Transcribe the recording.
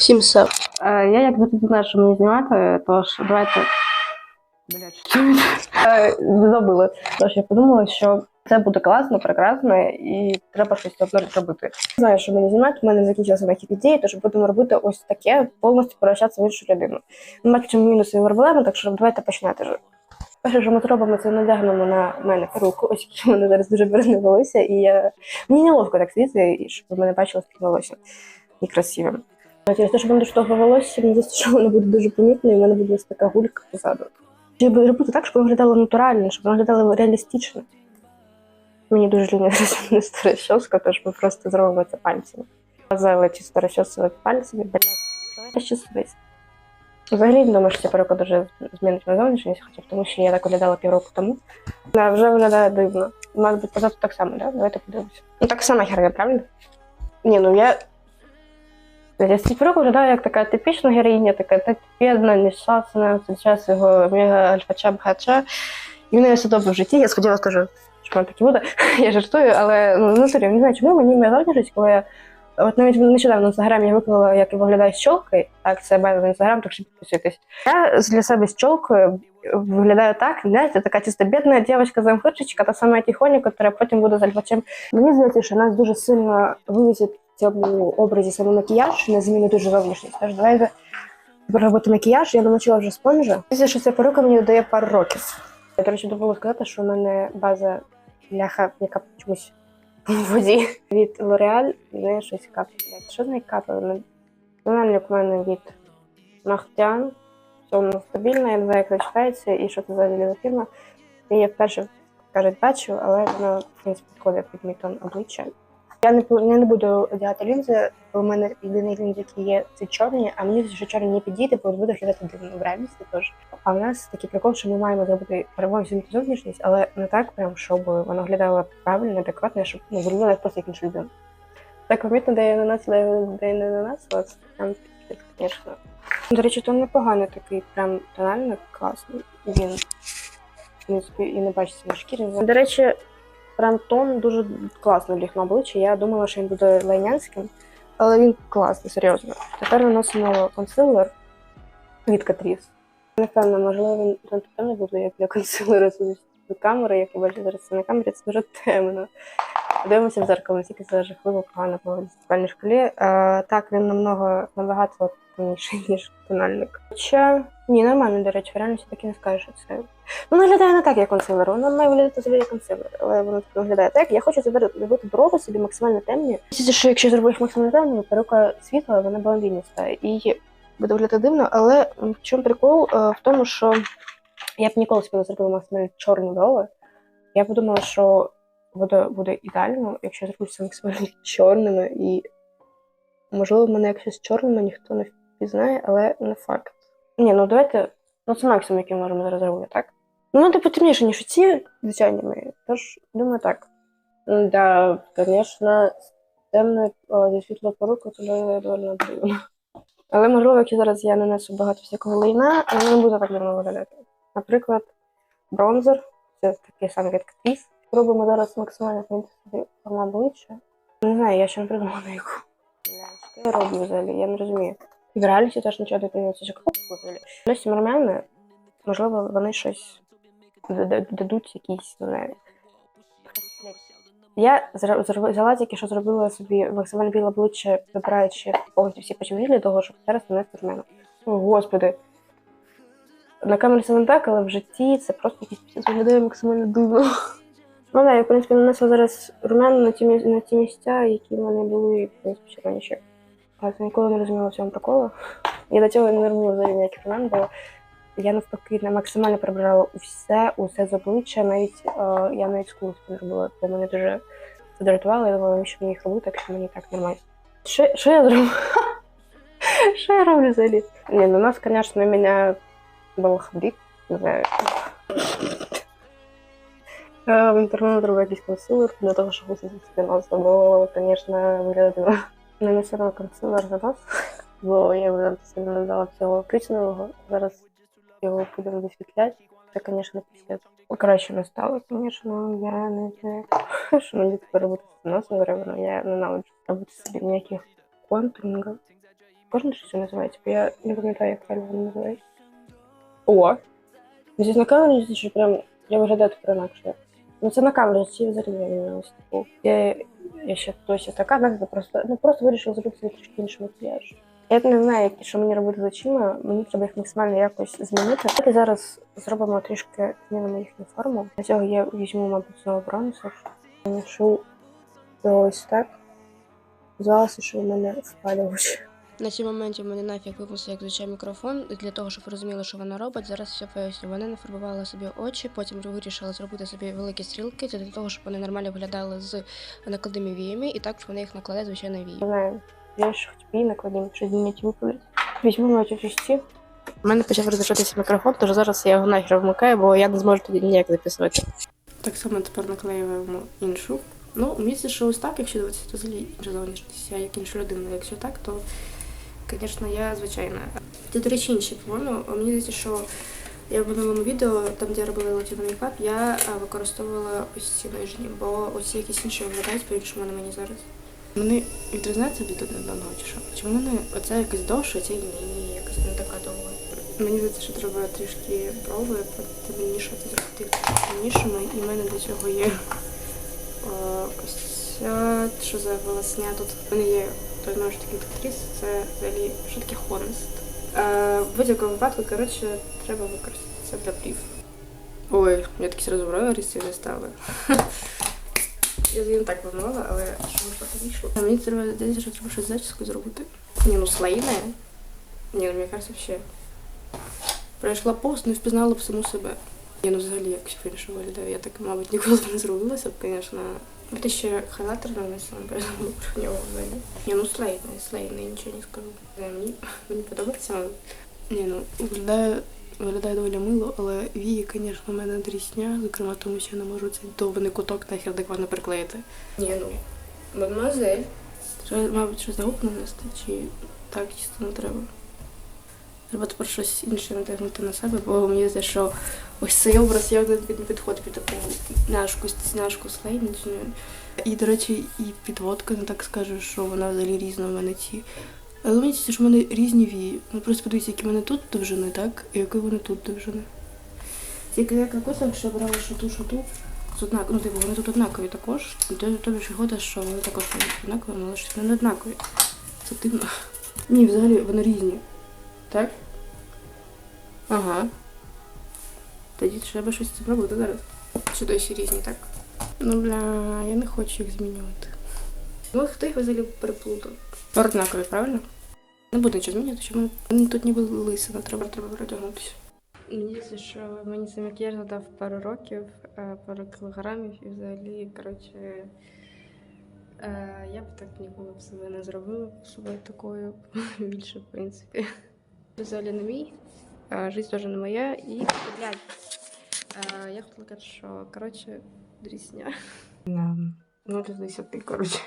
Всім сап. Е, я як завжди знаю, що мені знімати, тож давайте. Блять? Е, Забули. Тож я подумала, що це буде класно, прекрасно, і треба щось одне робити. Знаю, що мені знімати, в мене закінчилися на ідеї, тож будемо робити ось таке, повністю превращатися в іншу людину. Ми бачимо мінуси і проблеми, так що давайте починати вже. Перше, що ми зробимо, це надягнемо на мене руку, ось які в мене зараз дуже бережне волосся, і я... мені неловко так сидіти, і щоб мене бачили таке волосся некрасивим. Через те, що в дуже довго волосся, мені здається, що воно буде дуже помітно, і в мене буде ось така гулька позаду. Щоб робити так, щоб воно виглядало натурально, щоб воно виглядало реалістично. Мені дуже лінія стара щоска, тож ми просто зробимо це пальцями. Зали чисто розчосувати пальцями, блядь, щасливість. Взагалі не думаю, що ця перука дуже змінить мою зовнішність, хоча тому, що я так виглядала півроку тому. Да, вже виглядає дивно. Має бути позаду так само, да? Давайте подивимося. Ну так само херня, правильно? Ні, ну я цих виглядаю як така типічна героїня, така так бідна, нещасна, час його мега альфача бхача. І в все добре в житті. Я сподівалася, кажу, що вона так і буде. я жартую, але ну, ну не знаю, чому мені моя коли я. От навіть нещодавно в інстаграмі я виклала, як я виглядаю з. Так, це база в інстаграм, так що підписуйтесь. Я для себе з виглядаю так, знаєте, така чисто бідна дівчинка замхирчичка, та сама тихоня, яка потім буде з альфачем. Мені здається, що нас дуже сильно вивезять цьому образі саме макіяж на зміну дуже зовнішність. Тож тепер робити макіяж. Я намочила вже спонжа. Здається, що ця перука мені дає пару років. Я, до речі, забула сказати, що в мене база ляха, яка чомусь в воді від L'Oreal, не щось капає. Що з неї капає? Тональник у мене від Нахтян. Воно стабільне, я не знаю, як це читається і що це за ліва фірма. Я вперше кажуть, бачу, але вона в принципі підходить під мій тон обличчя. Я не я не буду одягати лінзи, бо в мене єдиний лінзи, які є, це чорні, а мені вже чорні не підійде, бо буде виглядати дивно в реальності. Тож а в нас такий прикол, що ми маємо зробити перевагу змінити зовнішність, але не так прям, щоб вона виглядала правильно, адекватно, щоб ну, виглядала просто як інша людина. Так помітно, де я наносила, де я не наносила, це прям звісно. До речі, то непоганий такий прям тональник класний. Він і не бачиться на шкірі. До речі, прям тон дуже класно ліг на обличчя. Я думала, що він буде лайнянським, але він класний, серйозно. Тепер наносимо консилер від Catrice. Не впевнена, можливо, він він темний буде, як для консилера з камери, як я бачу зараз це на камері, це дуже темно. Дивимося в зеркало, наскільки це жахливо погано по десятибальній шкалі. А, так, він намного набагато темніший, ніж тональник. Хоча ні, нормально, до речі, в реальності так і не скажеш, що це. Ну, виглядає не так, як консилер. Воно має виглядати собі як консилер, але воно так виглядає так. Я хочу зробити брови собі максимально темні. Тільки, що якщо зробити їх максимально темними, перука світла, вона блондиніста. І буде виглядати дивно, але в чому прикол? Е, В тому, що я б ніколи собі не зробила максимально чорні брови. Я подумала, що буде, буде ідеально, якщо я зроблю це максимально чорними, і можливо, мене якщо з чорними ніхто не впізнає, але не факт. Ні, ну давайте, ну це максимум, який ми можемо зараз зробити, так? Ну, ну, типу, темніше, ніж ці звичайні мої, тож думаю так. Да, звісно, темне зі світло поруку, доволі доволі дивно. Але можливо, якщо зараз я нанесу багато всякого лайна, воно не буде так давно виглядати. Наприклад, бронзер, це такий самий від Catrice. Спробуємо зараз максимально змінити собі форму обличчя. Не знаю, я ще не придумала на яку. Що я роблю взагалі? Я не розумію. І в реальності теж нічого не прийняться. Що кого взагалі? Плюс нормально, можливо, вони щось дадуть якісь, не знаю. Я взяла тільки, що зробила собі максимально біле обличчя, забираючи повністю всі почві для того, щоб зараз нанести в мене. О, господи. На камері це не так, але в житті це просто пісець виглядає максимально дивно. Ну так, я, в принципі, нанесла зараз румян на ті, на ті місця, які в мене були, в принципі, раніше. Так, я ніколи не розуміла в цьому. Я до цього не робила взагалі ніяких румян, бо я навпаки максимально прибирала усе, усе з обличчя, навіть е, я навіть скулу не робила, бо мене дуже це дратувало, я думала, що мені їх робити, якщо мені так нормально. Що, що я зроблю? Що я роблю взагалі? Ні, ну у нас, звісно, мене был хабрик, не знаю. В інтернет якийсь консилер для того, щоб собі нос, бо, звісно, виглядає нанесено консилер за нос, бо я його сильно не дала цього коричневого. Зараз його будемо висвітляти. Це, звісно, пісець. Краще не стало, звісно, я не знаю, що мені тепер робити з носом треба, я ненавиджу робити собі ніяких контурингів. Кожен щось називається, бо я не пам'ятаю, як правильно воно називається. О! Здесь на камері що прям я виглядаю тепер інакше. Ну це на камері, ці взагалі не мінялось. Типу, я, я ще досі така, знаєте, просто, ну, просто вирішила зробити трішки інший макіяж. Я не знаю, що мені робити з очима, мені треба їх максимально якось змінити. Давайте зараз зробимо трішки змінимо їхню форму. Для цього я візьму, мабуть, знову бронзер, наношу його ось так. Здавалося, що в мене впали очі. На цьому моменті в мене нафіг випустив як звичайний мікрофон. Для того, щоб розуміли, що вона робить, зараз все поясню. Вона нафарбувала собі очі, потім вирішила зробити собі великі стрілки. Це для того, щоб вони нормально виглядали з накладними віями, і також вона їх накладає звичайно вії. Знаю, я ж хоч бій накладемо, що змінити виплить. Візьмемо мої часті. У мене почав розрішатися мікрофон, тож зараз я його нахер вмикаю, бо я не зможу тоді ніяк записувати. Так само тепер наклеюємо іншу. Ну, здається, що ось так, якщо дивитися, то взагалі інша зовнішність, я як інша людина. Якщо так, то, звісно, я звичайна. Це, до речі, інші, по-моєму. Мені здається, що я в минулому відео, там, де я робила латино мейкап, я використовувала ось ці нижні, бо ось ці якісь інші виглядають по-іншому на мені зараз. Вони відрізняються від одного чи що? Чи вони оце якось довше, а ця ні, якось не така довга. Мені здається, що треба трішки проби потемнішати, зробити темнішими, і в мене для цього є о, ось ця, що за волосня тут. В мене є той знову ж таки актрис, це взагалі що таке хонест. Е, в будь-якому випадку, коротше, треба використати це для брів. Ой, я такі зразу брови не стали. Я не так планувала, але що трохи вийшло. А мені треба здається, що треба щось з зачіскою зробити. Ні, ну слайне. Ні, ну мені кажется, взагалі. Пройшла пост, не впізнала б саму себе. Я ну взагалі якось по-іншому виглядаю. Я так, мабуть, ніколи б не зробилася б, звісно. Ти ще хайлайтер нанесла, напевно, про нього взагалі. Ні, ну слейний, слейний, нічого не скажу. Не, Мені, мені подобається. Ні, ну, виглядає, виглядає доволі мило, але вії, звісно, у мене дрісня, зокрема, тому що я не можу цей довбаний куток нахер адекватно приклеїти. Ні, ну, мадемуазель. Треба, мабуть, щось на губ нанести, чи так чисто не треба. Треба тепер щось інше натягнути на себе, бо мені здається, що ось цей образ явно не підходить під таку няшку, няшку слейничну. І, до речі, і підводка не так скаже, що вона взагалі різна в мене ці. Але мені що в мене різні вії. Ну просто подивіться, які в мене тут довжини, так? І які вони тут довжини. Тільки як на курсах, що я брала шату, шату. З однак, ну типу, вони тут однакові також. І тобі ж виходить, що вони також однакові, але щось вони не однакові. Це дивно. Ні, взагалі вони різні. Так? Ага. Тоді треба щось цим робити зараз. Чи досі різні, так? Ну бля, я не хочу їх змінювати. Ну, хто їх взагалі переплутав? Однакові, правильно? Не буду нічого змінювати, що в мене ну, тут ніби лисина, треба, треба перетягнутися. Мені здається, що мені цей макіяж задав пару років, е, пару кілограмів і взагалі, коротше, е, я б так ніколи б себе не зробила б себе такою більше, в принципі. Взагалі не мій, життя теж не моя. І, блядь, я хотіла казати, що, коротше, дрісня. Ну, до 10, коротше.